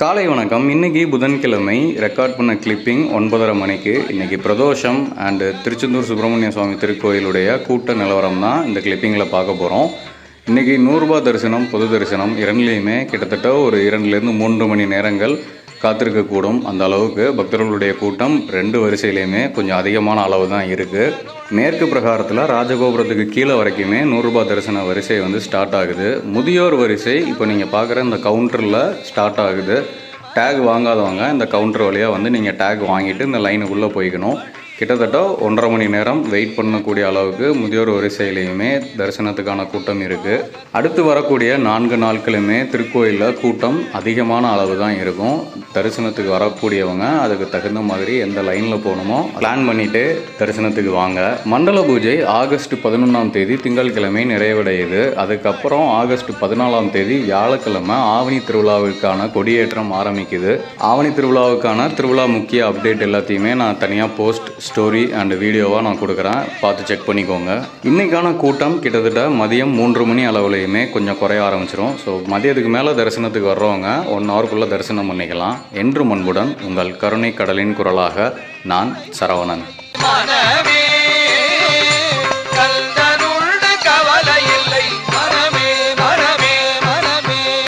காலை வணக்கம். இன்னைக்கு புதன்கிழமை ரெக்கார்ட் பண்ண கிளிப்பிங் ஒன்பதரை மணிக்கு. இன்னைக்கு பிரதோஷம் அண்டு திருச்செந்தூர் சுப்பிரமணிய சுவாமி திருக்கோயிலுடைய கூட்ட நிலவரம் தான் இந்த கிளிப்பிங்கில் பார்க்க போகிறோம் இன்னைக்கு நூறுரூபா தரிசனம் பொது தரிசனம் இரண்டுலேயுமே கிட்டத்தட்ட ஒரு இரண்டுலேருந்து மூன்று மணி நேரங்கள் காத்திருக்கக்கூடும். அந்த அளவுக்கு பக்தர்களுடைய கூட்டம் ரெண்டு வரிசையிலையுமே கொஞ்சம் அதிகமான அளவு தான் இருக்குது மேற்கு பிரகாரத்தில் ராஜகோபுரத்துக்கு கீழே வரைக்குமே நூறுரூபா தரிசன வரிசை வந்து ஸ்டார்ட் ஆகுது. முதியோர் வரிசை இப்போ நீங்கள் பார்க்குற இந்த கவுண்டரில் ஸ்டார்ட் ஆகுது. டேக் வாங்காதவங்க இந்த கவுண்டர் வழியாக வந்து நீங்கள் டேக் வாங்கிட்டு இந்த லைனுக்குள்ளே போய்க்கணும். கிட்டத்தட்ட ஒன்றரை மணி நேரம் வெயிட் பண்ணக்கூடிய அளவுக்கு முதியோர் வரிசையிலையுமே தரிசனத்துக்கான கூட்டம் இருக்குது அடுத்து வரக்கூடிய நான்கு நாட்களுமே திருக்கோயிலில் கூட்டம் அதிகமான அளவு தான் இருக்கும். தரிசனத்துக்கு வரக்கூடியவங்க அதுக்கு தகுந்த மாதிரி எந்த லைனில் போகணுமோ பிளான் பண்ணிவிட்டு தரிசனத்துக்கு வாங்க. மண்டல பூஜை ஆகஸ்ட் பதினொன்றாம் தேதி திங்கட்கிழமை நிறைவடையுது. அதுக்கப்புறம் ஆகஸ்ட் பதினாலாம் தேதி வியாழக்கிழமை ஆவணி திருவிழாவிற்கான கொடியேற்றம் ஆரம்பிக்குது. ஆவணி திருவிழாவுக்கான திருவிழா முக்கிய அப்டேட் எல்லாத்தையுமே நான் தனியாக போஸ்ட் ஸ்டோரி அண்ட் வீடியோவாக நான் கொடுக்குறேன். பார்த்து செக் பண்ணிக்கோங்க. இன்றைக்கான கூட்டம் கிட்டத்தட்ட மதியம் மூன்று மணி அளவுலையுமே கொஞ்சம் குறைய ஆரம்பிச்சிடும் ஸோ மதியத்துக்கு மேலே தரிசனத்துக்கு வர்றவங்க ஒன் ஹவருக்குள்ளே தரிசனம் பண்ணிக்கலாம். என்று முன்புடன் உங்கள் கருணை கடலின் குரலாக நான் சரவணன்.